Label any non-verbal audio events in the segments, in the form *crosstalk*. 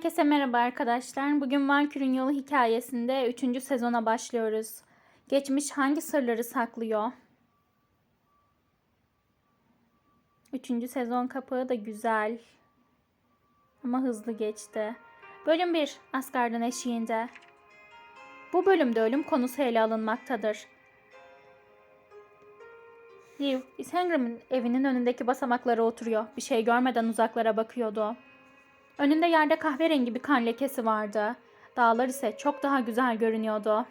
Herkese merhaba arkadaşlar. Bugün Valkür'ün Yolu hikayesinde 3. sezona başlıyoruz. Geçmiş hangi sırları saklıyor? 3. sezon kapağı da güzel. Ama hızlı geçti. Bölüm 1. Asgard'ın eşiğinde. Bu bölümde ölüm konusu ele alınmaktadır. Liv, Isengrim'in evinin önündeki basamaklara oturuyor. Bir şey görmeden uzaklara bakıyordu. Önünde yerde kahverengi bir kan lekesi vardı. Dağlar ise çok daha güzel görünüyordu.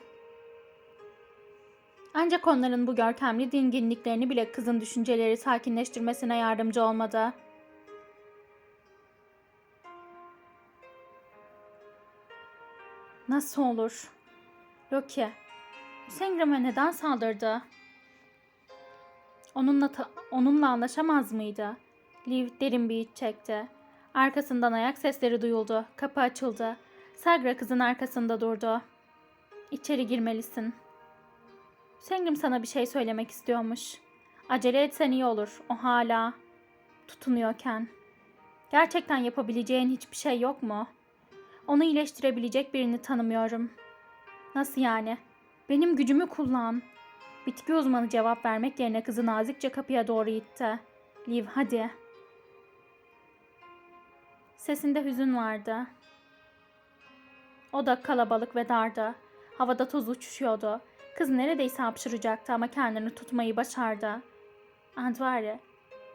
Ancak onların bu görkemli dinginliklerini bile kızın düşünceleri sakinleştirmesine yardımcı olmadı. Nasıl olur? Loki, Hüsengram'a neden saldırdı? Onunla, onunla anlaşamaz mıydı? Liv derin bir iç çekti. Arkasından ayak sesleri duyuldu. Kapı açıldı. Sagra kızın arkasında durdu. İçeri girmelisin. Sengrim sana bir şey söylemek istiyormuş. Acele etsen iyi olur. O hala tutunuyorken. Gerçekten yapabileceğin hiçbir şey yok mu? Onu iyileştirebilecek birini tanımıyorum. Nasıl yani? Benim gücümü kullan. Bitki uzmanı cevap vermek yerine kızı nazikçe kapıya doğru itti. Liv hadi. Sesinde hüzün vardı. O da kalabalık ve dardı. Havada toz uçuşuyordu. Kız neredeyse hapşıracaktı ama kendini tutmayı başardı. Andvari,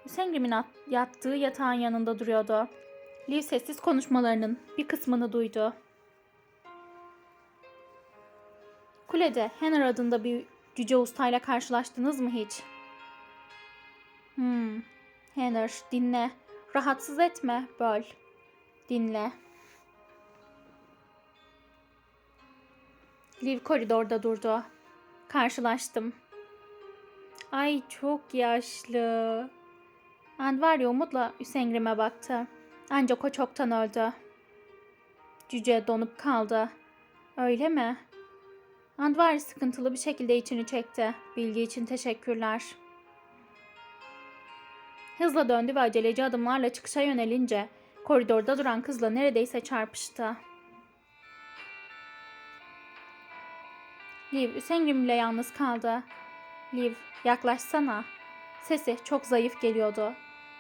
Hüsengrim'in at- yattığı yatağın yanında duruyordu. Liv sessiz konuşmalarının bir kısmını duydu. Kulede Henner adında bir cüce ustayla karşılaştınız mı hiç? Hmm, Henner dinle. Rahatsız etme, böl. Dinle. Liv koridorda durdu. Karşılaştım. Ay çok yaşlı. Andvari umutla Hüsengrim'e baktı. Ancak o çoktan öldü. Cüce donup kaldı. Öyle mi? Andvari sıkıntılı bir şekilde içini çekti. Bilgi için teşekkürler. Hızla döndü ve aceleci adımlarla çıkışa yönelince koridorda duran kızla neredeyse çarpıştı. Liv Üsengrim ile yalnız kaldı. Liv yaklaşsana. Sesi çok zayıf geliyordu.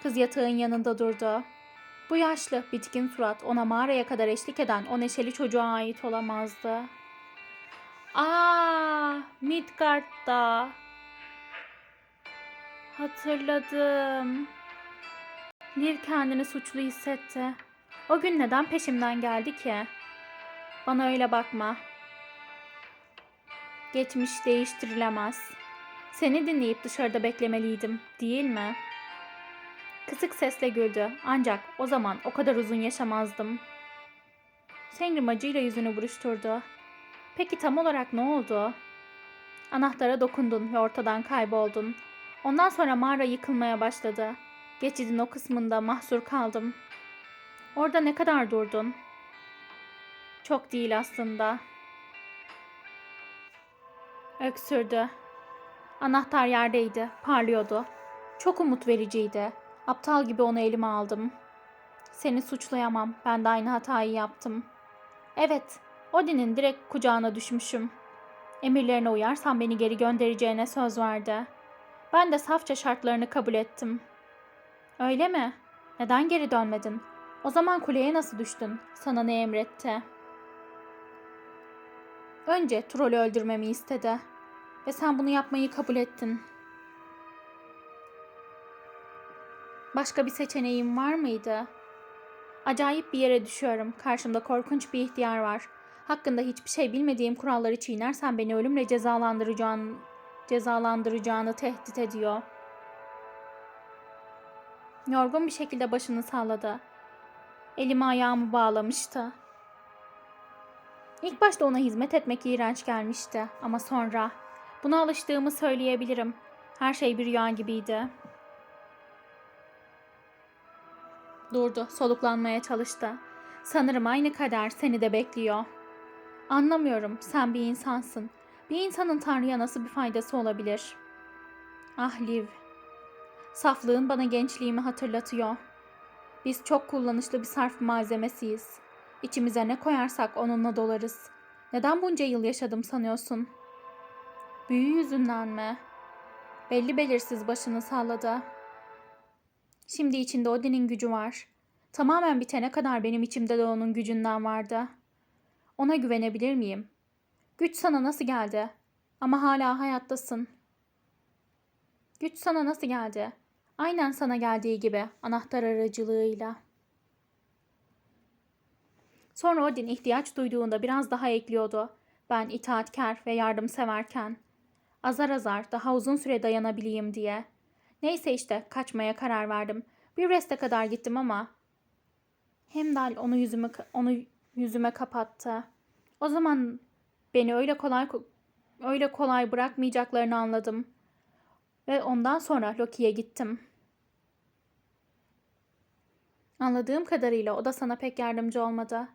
Kız yatağın yanında durdu. Bu yaşlı, bitkin surat ona mağaraya kadar eşlik eden o neşeli çocuğa ait olamazdı. Aa, Midgard'da. Hatırladım. Liv kendini suçlu hissetti. O gün neden peşimden geldi ki? Bana öyle bakma. Geçmiş değiştirilemez. Seni dinleyip dışarıda beklemeliydim, değil mi? Kısık sesle güldü. Ancak o zaman o kadar uzun yaşamazdım. Sengrim acıyla yüzünü buruşturdu. Peki tam olarak ne oldu? Anahtara dokundun ve ortadan kayboldun. Ondan sonra mağara yıkılmaya başladı. Geçidin o kısmında mahsur kaldım. Orada ne kadar durdun? Çok değil aslında. Öksürdü. Anahtar yerdeydi, parlıyordu. Çok umut vericiydi. Aptal gibi onu elime aldım. Seni suçlayamam. Ben de aynı hatayı yaptım. Evet, Odin'in direkt kucağına düşmüşüm. Emirlerine uyarsam beni geri göndereceğine söz verdi. Ben de safça şartlarını kabul ettim. Öyle mi? Neden geri dönmedin? O zaman kuleye nasıl düştün? Sana ne emretti? Önce trolü öldürmemi istedi. Ve sen bunu yapmayı kabul ettin. Başka bir seçeneğin var mıydı? Acayip bir yere düşüyorum. Karşımda korkunç bir ihtiyar var. Hakkında hiçbir şey bilmediğim kuralları çiğnersen beni ölümle cezalandıracağın, cezalandıracağını tehdit ediyor. Yorgun bir şekilde başını salladı. Elimi ayağımı bağlamıştı. İlk başta ona hizmet etmek iğrenç gelmişti ama sonra buna alıştığımı söyleyebilirim. Her şey bir rüya gibiydi. Durdu, soluklanmaya çalıştı. Sanırım aynı kader seni de bekliyor. Anlamıyorum, sen bir insansın. Bir insanın Tanrı'ya nasıl bir faydası olabilir? Ah Liv, saflığın bana gençliğimi hatırlatıyor. Biz çok kullanışlı bir sarf malzemesiyiz. İçimize ne koyarsak onunla dolarız. Neden bunca yıl yaşadım sanıyorsun? Büyü yüzünden mi? Belli belirsiz başını salladı. Şimdi içinde Odin'in gücü var. Tamamen bitene kadar benim içimde de onun gücünden vardı. Ona güvenebilir miyim? Güç sana nasıl geldi? Ama hala hayattasın. Güç sana nasıl geldi? Aynen sana geldiği gibi anahtar aracılığıyla. Sonra Odin ihtiyaç duyduğunda biraz daha ekliyordu. Ben itaatkar ve yardımseverken. Azar azar daha uzun süre dayanabileyim diye. Neyse işte kaçmaya karar verdim. Bir reste kadar gittim ama Hemdal onu yüzüme onu yüzüme kapattı. O zaman beni öyle kolay öyle kolay bırakmayacaklarını anladım. Ve ondan sonra Loki'ye gittim. Anladığım kadarıyla o da sana pek yardımcı olmadı.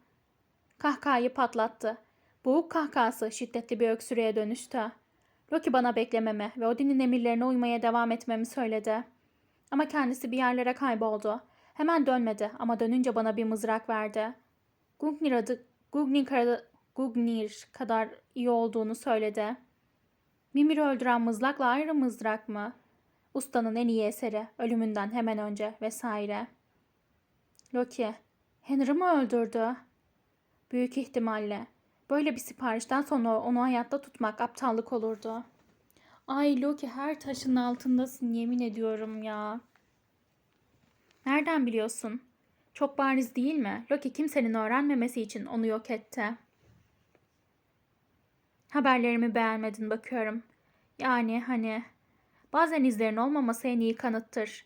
Kahkahayı patlattı. Boğuk kahkahası şiddetli bir öksürüğe dönüştü. Loki bana beklememe ve Odin'in emirlerine uymaya devam etmemi söyledi. Ama kendisi bir yerlere kayboldu. Hemen dönmedi ama dönünce bana bir mızrak verdi. Gungnir adı Gungnir, kadar- Gungnir kadar iyi olduğunu söyledi. Mimir'i öldüren mızrakla ayrı mızrak mı? Ustanın en iyi eseri, ölümünden hemen önce vesaire. Loki, Henry mi öldürdü? Büyük ihtimalle. Böyle bir siparişten sonra onu hayatta tutmak aptallık olurdu. Ay Loki her taşın altındasın yemin ediyorum ya. Nereden biliyorsun? Çok bariz değil mi? Loki kimsenin öğrenmemesi için onu yok etti. Haberlerimi beğenmedin bakıyorum. Yani hani bazen izlerin olmaması en iyi kanıttır.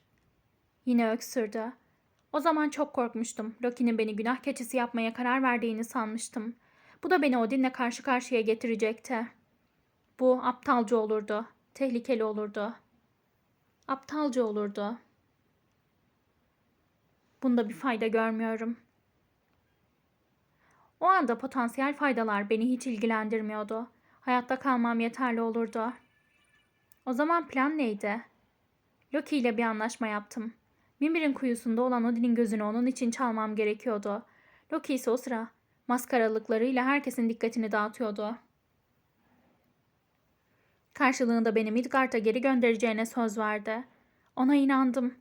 Yine öksürdü. O zaman çok korkmuştum. Loki'nin beni günah keçisi yapmaya karar verdiğini sanmıştım. Bu da beni Odin'le karşı karşıya getirecekti. Bu aptalca olurdu. Tehlikeli olurdu. Aptalca olurdu. Bunda bir fayda görmüyorum. O anda potansiyel faydalar beni hiç ilgilendirmiyordu. Hayatta kalmam yeterli olurdu. O zaman plan neydi? Loki ile bir anlaşma yaptım. Mimir'in kuyusunda olan Odin'in gözünü onun için çalmam gerekiyordu. Loki ise o sıra maskaralıklarıyla herkesin dikkatini dağıtıyordu. Karşılığında beni Midgard'a geri göndereceğine söz verdi. Ona inandım.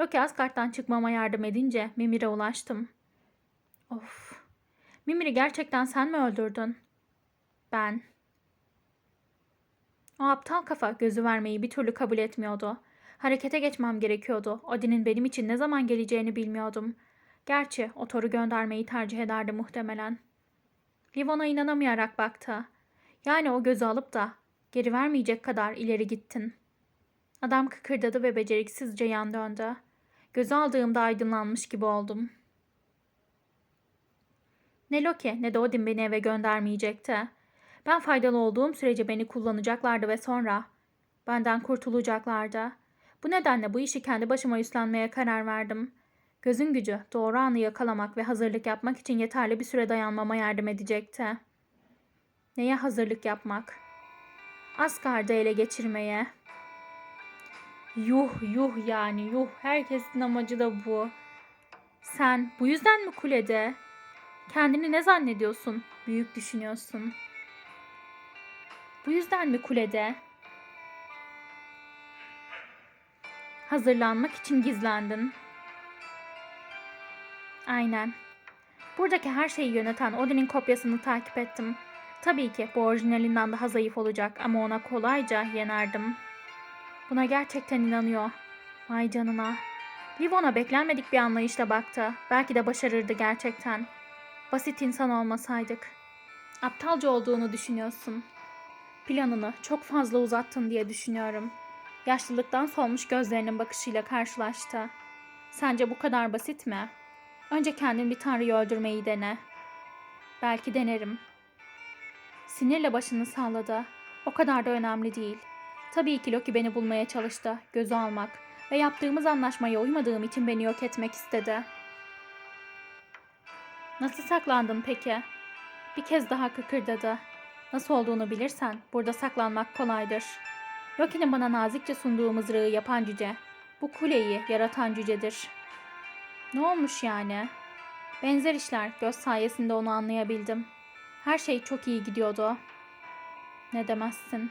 Loki Asgard'dan çıkmama yardım edince Mimir'e ulaştım. Of. Mimir'i gerçekten sen mi öldürdün? Ben. O aptal kafa gözü vermeyi bir türlü kabul etmiyordu. Harekete geçmem gerekiyordu. Odin'in benim için ne zaman geleceğini bilmiyordum. Gerçi o toru göndermeyi tercih ederdi muhtemelen. Livon'a inanamayarak baktı. Yani o gözü alıp da geri vermeyecek kadar ileri gittin. Adam kıkırdadı ve beceriksizce yan döndü. Gözü aldığımda aydınlanmış gibi oldum. Ne Loki ne de Odin beni eve göndermeyecekti. Ben faydalı olduğum sürece beni kullanacaklardı ve sonra benden kurtulacaklardı. Bu nedenle bu işi kendi başıma üstlenmeye karar verdim. Gözün gücü doğru anı yakalamak ve hazırlık yapmak için yeterli bir süre dayanmama yardım edecekti. Neye hazırlık yapmak? Asgard'ı ele geçirmeye. Yuh yuh yani yuh herkesin amacı da bu. Sen bu yüzden mi kulede? Kendini ne zannediyorsun? Büyük düşünüyorsun. Bu yüzden mi kulede? Hazırlanmak için gizlendin. Aynen. Buradaki her şeyi yöneten Odin'in kopyasını takip ettim. Tabii ki bu orijinalinden daha zayıf olacak ama ona kolayca yenerdim. Buna gerçekten inanıyor. Vay canına. Livon'a beklenmedik bir anlayışla baktı. Belki de başarırdı gerçekten. Basit insan olmasaydık. Aptalca olduğunu düşünüyorsun. Planını çok fazla uzattın diye düşünüyorum. Yaşlılıktan solmuş gözlerinin bakışıyla karşılaştı. Sence bu kadar basit mi? Önce kendin bir tanrıyı öldürmeyi dene. Belki denerim. Sinirle başını salladı. O kadar da önemli değil. Tabii ki Loki beni bulmaya çalıştı, gözü almak ve yaptığımız anlaşmaya uymadığım için beni yok etmek istedi. Nasıl saklandın peki? Bir kez daha kıkırdadı. Nasıl olduğunu bilirsen burada saklanmak kolaydır. Loki'nin bana nazikçe sunduğu mızrağı yapan cüce. Bu kuleyi yaratan cücedir. Ne olmuş yani? Benzer işler göz sayesinde onu anlayabildim. Her şey çok iyi gidiyordu. Ne demezsin.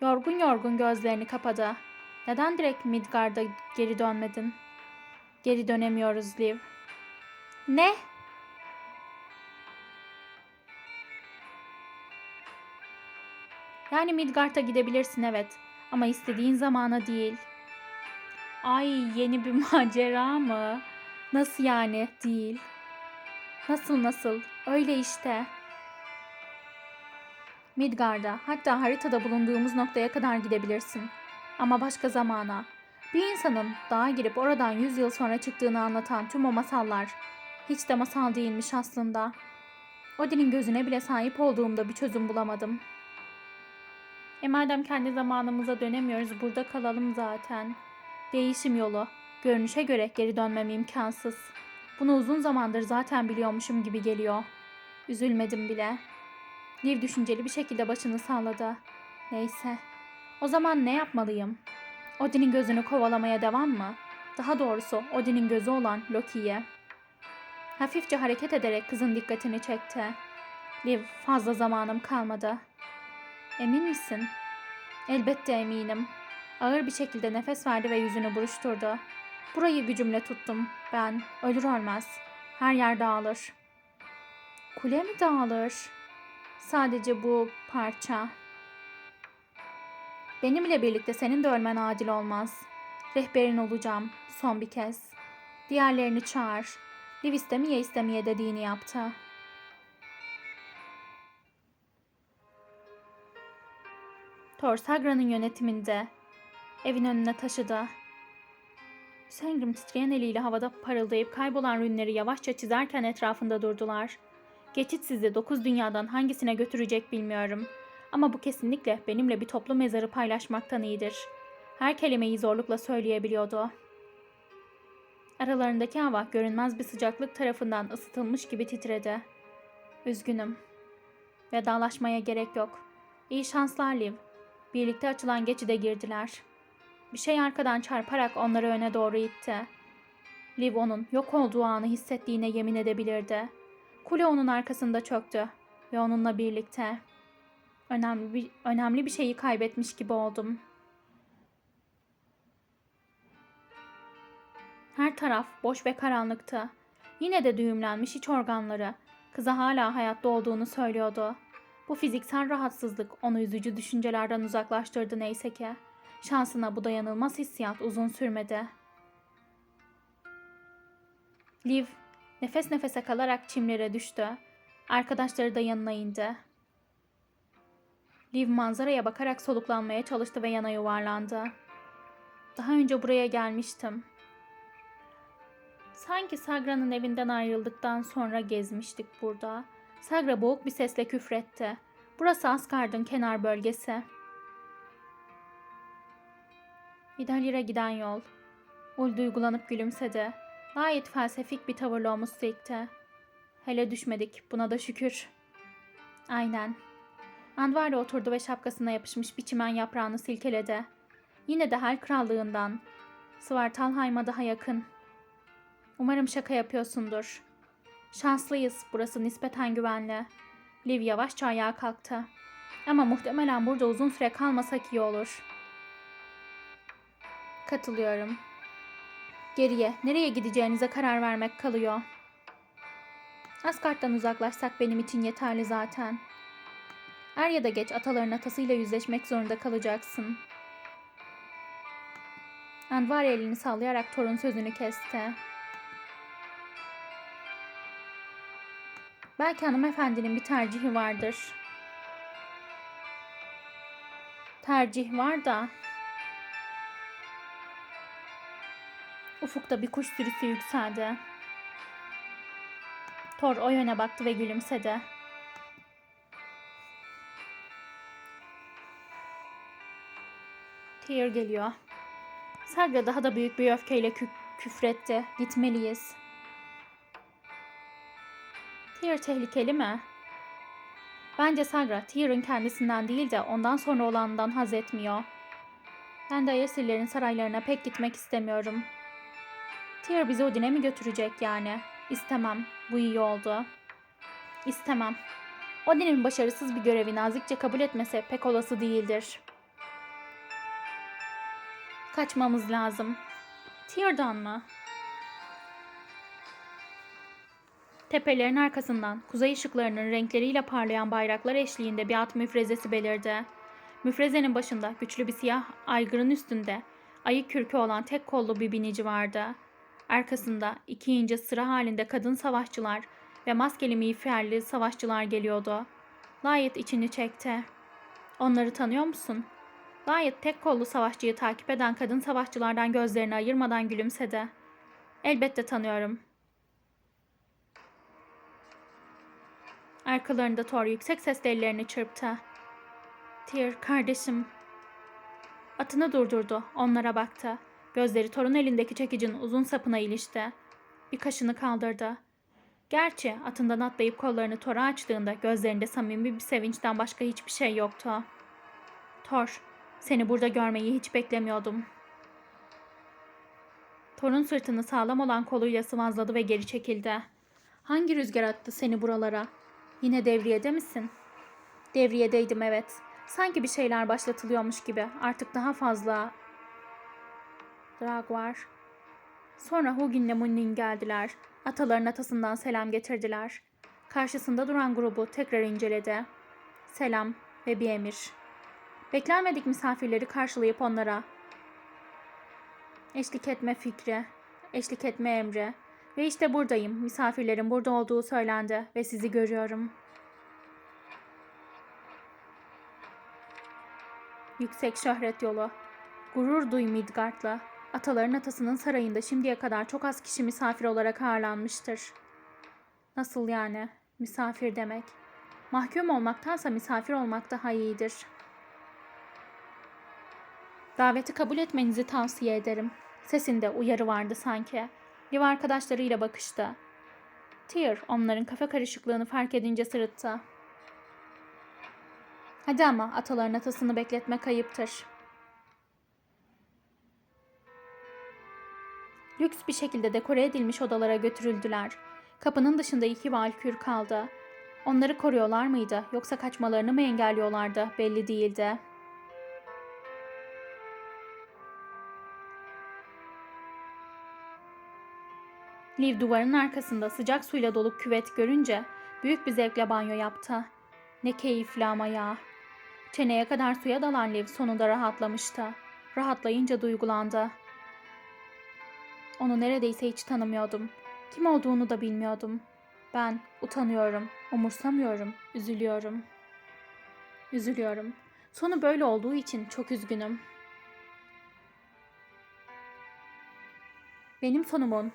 Yorgun yorgun gözlerini kapadı. Neden direkt Midgard'a geri dönmedin? Geri dönemiyoruz Liv. Ne? Yani Midgard'a gidebilirsin evet. Ama istediğin zamana değil. Ay yeni bir *laughs* macera mı? Nasıl yani değil? Nasıl nasıl? Öyle işte. Midgard'a hatta haritada bulunduğumuz noktaya kadar gidebilirsin. Ama başka zamana. Bir insanın dağa girip oradan 100 yıl sonra çıktığını anlatan tüm o masallar hiç de masal değilmiş aslında. Odin'in gözüne bile sahip olduğumda bir çözüm bulamadım. E madem kendi zamanımıza dönemiyoruz burada kalalım zaten. Değişim yolu. Görünüşe göre geri dönmem imkansız. Bunu uzun zamandır zaten biliyormuşum gibi geliyor. Üzülmedim bile. Liv düşünceli bir şekilde başını salladı. Neyse. O zaman ne yapmalıyım? Odin'in gözünü kovalamaya devam mı? Daha doğrusu Odin'in gözü olan Loki'ye. Hafifçe hareket ederek kızın dikkatini çekti. Liv fazla zamanım kalmadı. Emin misin? Elbette eminim. Ağır bir şekilde nefes verdi ve yüzünü buruşturdu. Burayı gücümle tuttum. Ben ölür ölmez. Her yer dağılır. Kule mi dağılır? Sadece bu parça. Benimle birlikte senin de ölmen adil olmaz. Rehberin olacağım son bir kez. Diğerlerini çağır. Liv istemeye istemeye dediğini yaptı. Thor Sagra'nın yönetiminde evin önüne taşıdı. Sengrim titreyen eliyle havada parıldayıp kaybolan rünleri yavaşça çizerken etrafında durdular. Geçit sizi dokuz dünyadan hangisine götürecek bilmiyorum. Ama bu kesinlikle benimle bir toplu mezarı paylaşmaktan iyidir. Her kelimeyi zorlukla söyleyebiliyordu. Aralarındaki hava görünmez bir sıcaklık tarafından ısıtılmış gibi titredi. Üzgünüm. Vedalaşmaya gerek yok. İyi şanslar Liv. Birlikte açılan geçide girdiler. Bir şey arkadan çarparak onları öne doğru itti. Liv onun yok olduğu anı hissettiğine yemin edebilirdi. Kule onun arkasında çöktü ve onunla birlikte. Önemli bir, önemli bir şeyi kaybetmiş gibi oldum. Her taraf boş ve karanlıktı. Yine de düğümlenmiş iç organları. Kıza hala hayatta olduğunu söylüyordu. Bu fiziksel rahatsızlık onu üzücü düşüncelerden uzaklaştırdı neyse ki. Şansına bu dayanılmaz hissiyat uzun sürmedi. Liv nefes nefese kalarak çimlere düştü. Arkadaşları da yanına indi. Liv manzaraya bakarak soluklanmaya çalıştı ve yana yuvarlandı. Daha önce buraya gelmiştim. Sanki Sagra'nın evinden ayrıldıktan sonra gezmiştik burada. Sagra boğuk bir sesle küfretti. Burası Asgard'ın kenar bölgesi. İdalya'ya giden yol. Ul duygulanıp gülümsedi. Gayet felsefik bir tavırla omuz silkti. Hele düşmedik, buna da şükür. Aynen. Andvari oturdu ve şapkasına yapışmış bir çimen yaprağını silkeledi. Yine de Hel Krallığından. Svartalheim'a daha yakın. Umarım şaka yapıyorsundur. Şanslıyız, burası nispeten güvenli. Liv yavaşça ayağa kalktı. Ama muhtemelen burada uzun süre kalmasak iyi olur. Katılıyorum. Geriye, nereye gideceğinize karar vermek kalıyor. Asgard'dan uzaklaşsak benim için yeterli zaten. Er ya da geç ataların atasıyla yüzleşmek zorunda kalacaksın. Anvar elini sallayarak torun sözünü kesti. Belki hanımefendinin bir tercihi vardır. Tercih var da. Ufukta bir kuş sürüsü yükseldi. Thor o yöne baktı ve gülümsedi. Tyr geliyor. Sagra daha da büyük bir öfkeyle kü küfretti. Gitmeliyiz. Tyr tehlikeli mi? Bence Sagra Tyr'ın kendisinden değil de ondan sonra olandan haz etmiyor. Ben de Ayasirlerin saraylarına pek gitmek istemiyorum. Tyr bizi Odin'e mi götürecek yani? İstemem. Bu iyi oldu. İstemem. Odin'in başarısız bir görevi nazikçe kabul etmesi pek olası değildir. Kaçmamız lazım. Tyr'dan mı? Tepelerin arkasından kuzey ışıklarının renkleriyle parlayan bayraklar eşliğinde bir at müfrezesi belirdi. Müfrezenin başında güçlü bir siyah aygırın üstünde ayı kürkü olan tek kollu bir binici vardı. Arkasında iki ince sıra halinde kadın savaşçılar ve maskeli miğferli savaşçılar geliyordu. Layet içini çekti. Onları tanıyor musun? Layet tek kollu savaşçıyı takip eden kadın savaşçılardan gözlerini ayırmadan gülümsedi. Elbette tanıyorum. Arkalarında Thor yüksek sesle ellerini çırptı. Tyr, kardeşim. Atını durdurdu, onlara baktı. Gözleri Thor'un elindeki çekicin uzun sapına ilişti. Bir kaşını kaldırdı. Gerçi atından atlayıp kollarını Thor'a açtığında gözlerinde samimi bir sevinçten başka hiçbir şey yoktu. Thor, seni burada görmeyi hiç beklemiyordum. Thor'un sırtını sağlam olan koluyla sıvazladı ve geri çekildi. Hangi rüzgar attı seni buralara? Yine devriyede misin? Devriyedeydim evet. Sanki bir şeyler başlatılıyormuş gibi. Artık daha fazla drag var. Sonra Hugin'le Munnin geldiler. Ataların atasından selam getirdiler. Karşısında duran grubu tekrar inceledi. Selam ve bir emir. Beklenmedik misafirleri karşılayıp onlara eşlik etme fikri, eşlik etme emri ve işte buradayım. Misafirlerin burada olduğu söylendi ve sizi görüyorum. Yüksek şöhret yolu. Gurur duy Midgard'la. Ataların atasının sarayında şimdiye kadar çok az kişi misafir olarak ağırlanmıştır. Nasıl yani? Misafir demek. Mahkum olmaktansa misafir olmak daha iyidir. Daveti kabul etmenizi tavsiye ederim. Sesinde uyarı vardı sanki. Liv arkadaşlarıyla bakıştı. Tyr onların kafa karışıklığını fark edince sırıttı. Hadi ama ataların atasını bekletmek ayıptır. Lüks bir şekilde dekore edilmiş odalara götürüldüler. Kapının dışında iki valkür kaldı. Onları koruyorlar mıydı yoksa kaçmalarını mı engelliyorlardı belli değildi. Liv duvarın arkasında sıcak suyla dolu küvet görünce büyük bir zevkle banyo yaptı. Ne keyifli ama ya. Çeneye kadar suya dalan Liv sonunda rahatlamıştı. Rahatlayınca duygulandı. Onu neredeyse hiç tanımıyordum. Kim olduğunu da bilmiyordum. Ben utanıyorum, umursamıyorum, üzülüyorum. Üzülüyorum. Sonu böyle olduğu için çok üzgünüm. Benim sonumun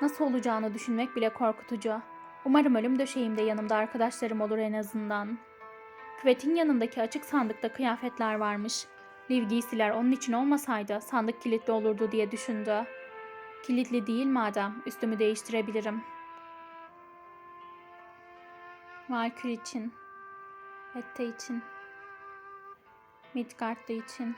nasıl olacağını düşünmek bile korkutucu. Umarım ölüm döşeğimde yanımda arkadaşlarım olur en azından. Küvetin yanındaki açık sandıkta kıyafetler varmış. Liv giysiler onun için olmasaydı sandık kilitli olurdu diye düşündü. Kilitli değil madem üstümü değiştirebilirim. Valkür için. Ette için. Midgard'da için.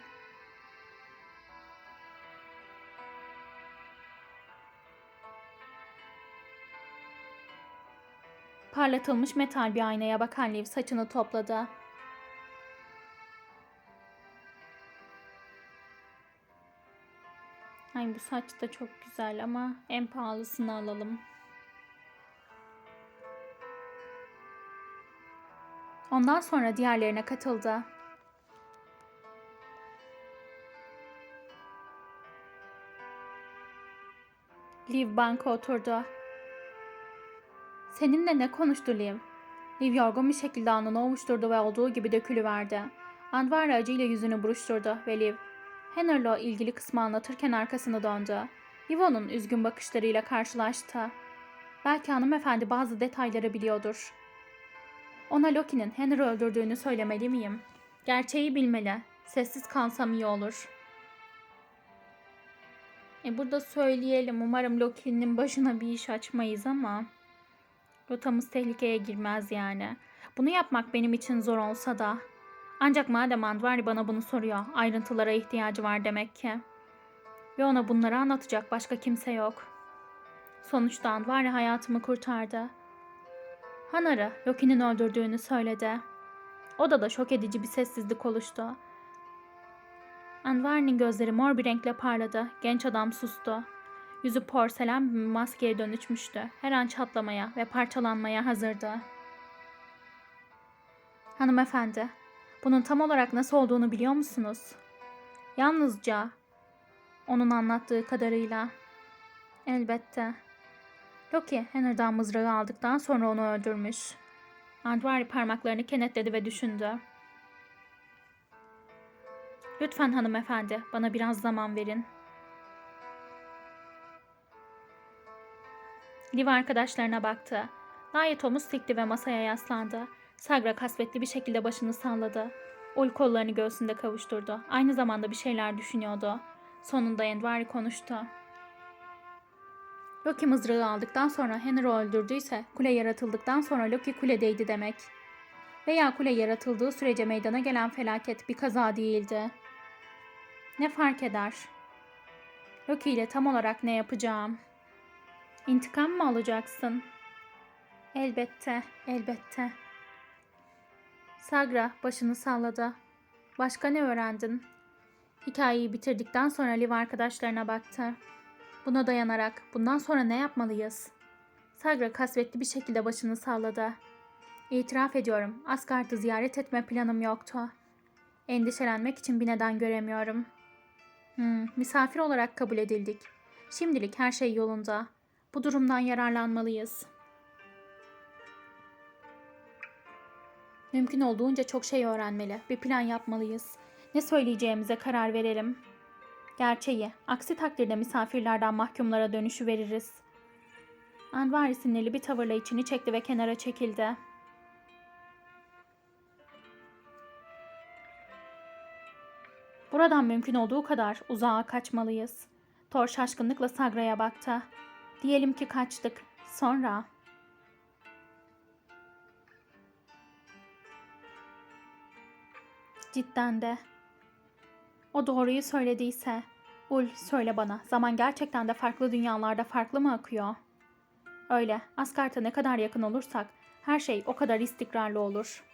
Parlatılmış metal bir aynaya bakan Liv saçını topladı. Ay bu saç da çok güzel ama en pahalısını alalım. Ondan sonra diğerlerine katıldı. Liv banka oturdu. Seninle ne konuştu Liv? Liv yorgun bir şekilde alnını ovuşturdu ve olduğu gibi dökülüverdi. Andvar acıyla yüzünü buruşturdu ve Liv, Henner'la ilgili kısmı anlatırken arkasını döndü. Yvonne'un üzgün bakışlarıyla karşılaştı. Belki hanımefendi bazı detayları biliyordur. Ona Loki'nin Henner'ı öldürdüğünü söylemeli miyim? Gerçeği bilmeli. Sessiz kalsam iyi olur. E burada söyleyelim. Umarım Loki'nin başına bir iş açmayız ama... Rotamız tehlikeye girmez yani. Bunu yapmak benim için zor olsa da. Ancak madem Andvari bana bunu soruyor, ayrıntılara ihtiyacı var demek ki. Ve ona bunları anlatacak başka kimse yok. Sonuçta Andvari hayatımı kurtardı. Hanar'a Loki'nin öldürdüğünü söyledi. Odada şok edici bir sessizlik oluştu. Anvar'ın gözleri mor bir renkle parladı. Genç adam sustu. Yüzü porselen bir maskeye dönüşmüştü. Her an çatlamaya ve parçalanmaya hazırdı. Hanımefendi, bunun tam olarak nasıl olduğunu biliyor musunuz? Yalnızca onun anlattığı kadarıyla. Elbette. Loki Henry'den mızrağı aldıktan sonra onu öldürmüş. Andvari parmaklarını kenetledi ve düşündü. Lütfen hanımefendi, bana biraz zaman verin. Liv arkadaşlarına baktı. Layet omuz sikti ve masaya yaslandı. Sagra kasvetli bir şekilde başını salladı. Ul kollarını göğsünde kavuşturdu. Aynı zamanda bir şeyler düşünüyordu. Sonunda Endvari konuştu. Loki mızrağı aldıktan sonra Henry öldürdüyse kule yaratıldıktan sonra Loki kuledeydi demek. Veya kule yaratıldığı sürece meydana gelen felaket bir kaza değildi. Ne fark eder? Loki ile tam olarak ne yapacağım? İntikam mı alacaksın? Elbette, elbette. Sagra başını salladı. Başka ne öğrendin? Hikayeyi bitirdikten sonra Liv arkadaşlarına baktı. Buna dayanarak bundan sonra ne yapmalıyız? Sagra kasvetli bir şekilde başını salladı. İtiraf ediyorum, Asgard'ı ziyaret etme planım yoktu. Endişelenmek için bir neden göremiyorum. Hmm, misafir olarak kabul edildik. Şimdilik her şey yolunda. Bu durumdan yararlanmalıyız. Mümkün olduğunca çok şey öğrenmeli. Bir plan yapmalıyız. Ne söyleyeceğimize karar verelim. Gerçeği. Aksi takdirde misafirlerden mahkumlara dönüşü veririz. Anvari sinirli bir tavırla içini çekti ve kenara çekildi. Buradan mümkün olduğu kadar uzağa kaçmalıyız. Thor şaşkınlıkla Sagra'ya baktı. Diyelim ki kaçtık. Sonra... Cidden de. O doğruyu söylediyse, Ul söyle bana, zaman gerçekten de farklı dünyalarda farklı mı akıyor? Öyle, Asgard'a ne kadar yakın olursak, her şey o kadar istikrarlı olur.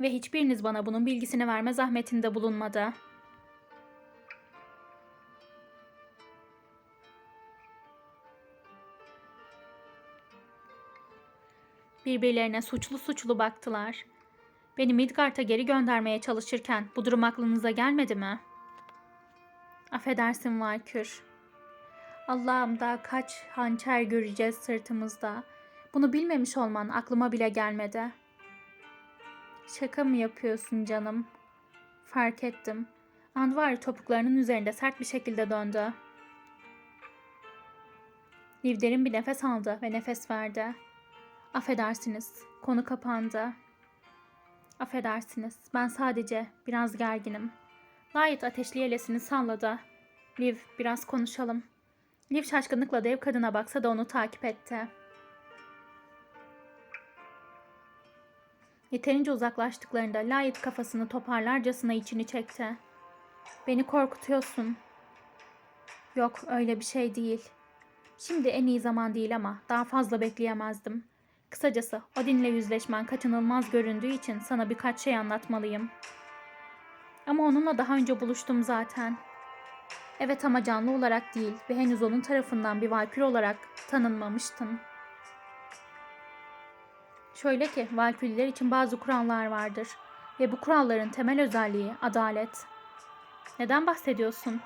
Ve hiçbiriniz bana bunun bilgisini verme zahmetinde bulunmadı. Birbirlerine suçlu suçlu baktılar. Beni Midgard'a geri göndermeye çalışırken bu durum aklınıza gelmedi mi? Affedersin Valkür. Allah'ım daha kaç hançer göreceğiz sırtımızda. Bunu bilmemiş olman aklıma bile gelmedi. Şaka mı yapıyorsun canım? Fark ettim. Andvari topuklarının üzerinde sert bir şekilde döndü. Liv derin bir nefes aldı ve nefes verdi. Affedersiniz, konu kapandı. Affedersiniz, ben sadece biraz gerginim. Light ateşli yelesini salladı. Liv, biraz konuşalım. Liv şaşkınlıkla dev kadına baksa da onu takip etti. Yeterince uzaklaştıklarında Light kafasını toparlarcasına içini çekti. Beni korkutuyorsun. Yok, öyle bir şey değil. Şimdi en iyi zaman değil ama daha fazla bekleyemezdim. Kısacası Odin'le yüzleşmen kaçınılmaz göründüğü için sana birkaç şey anlatmalıyım. Ama onunla daha önce buluştum zaten. Evet ama canlı olarak değil ve henüz onun tarafından bir valkür olarak tanınmamıştın. Şöyle ki valkürler için bazı kurallar vardır ve bu kuralların temel özelliği adalet. Neden bahsediyorsun?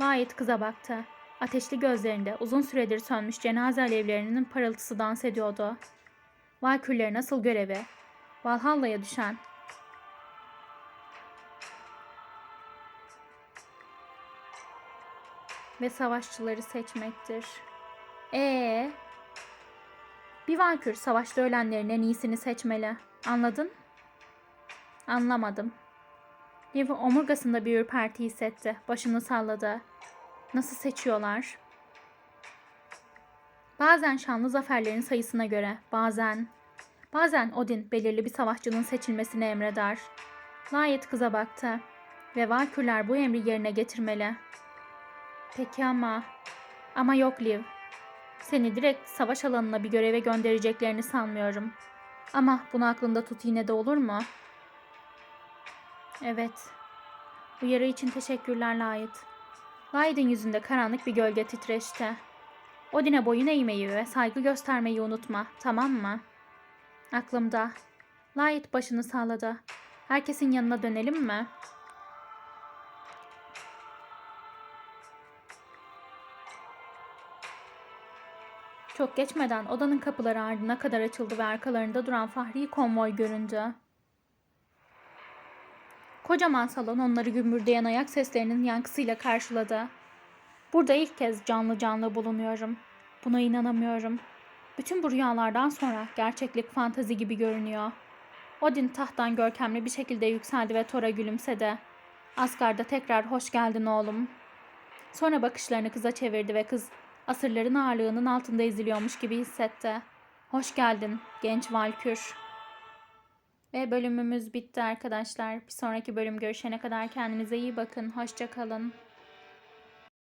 Layet kıza baktı. Ateşli gözlerinde uzun süredir sönmüş cenaze alevlerinin parıltısı dans ediyordu. Valkürlerin asıl görevi Valhalla'ya düşen ve savaşçıları seçmektir. Ee, bir Valkür savaşta ölenlerin en iyisini seçmeli. Anladın? Anlamadım. Liv omurgasında bir ürperti hissetti. Başını salladı. Nasıl seçiyorlar? Bazen şanlı zaferlerin sayısına göre, bazen... Bazen Odin belirli bir savaşçının seçilmesini emreder. Layet kıza baktı ve Valkürler bu emri yerine getirmeli. Peki ama... Ama yok Liv. Seni direkt savaş alanına bir göreve göndereceklerini sanmıyorum. Ama bunu aklında tut yine de olur mu? Evet. Uyarı için teşekkürler Light. Light'in yüzünde karanlık bir gölge titreşti. Odin'e boyun eğmeyi ve saygı göstermeyi unutma, tamam mı? Aklımda. Light başını salladı. Herkesin yanına dönelim mi? Çok geçmeden odanın kapıları ardına kadar açıldı ve arkalarında duran Fahri konvoy göründü. Kocaman salon onları gümbürdeyen ayak seslerinin yankısıyla karşıladı. Burada ilk kez canlı canlı bulunuyorum. Buna inanamıyorum. Bütün bu rüyalardan sonra gerçeklik fantazi gibi görünüyor. Odin tahttan görkemli bir şekilde yükseldi ve Thor'a gülümsedi. Asgard'a tekrar hoş geldin oğlum. Sonra bakışlarını kıza çevirdi ve kız asırların ağırlığının altında eziliyormuş gibi hissetti. Hoş geldin genç Valkür. Ve bölümümüz bitti arkadaşlar. Bir sonraki bölüm görüşene kadar kendinize iyi bakın. Hoşça kalın.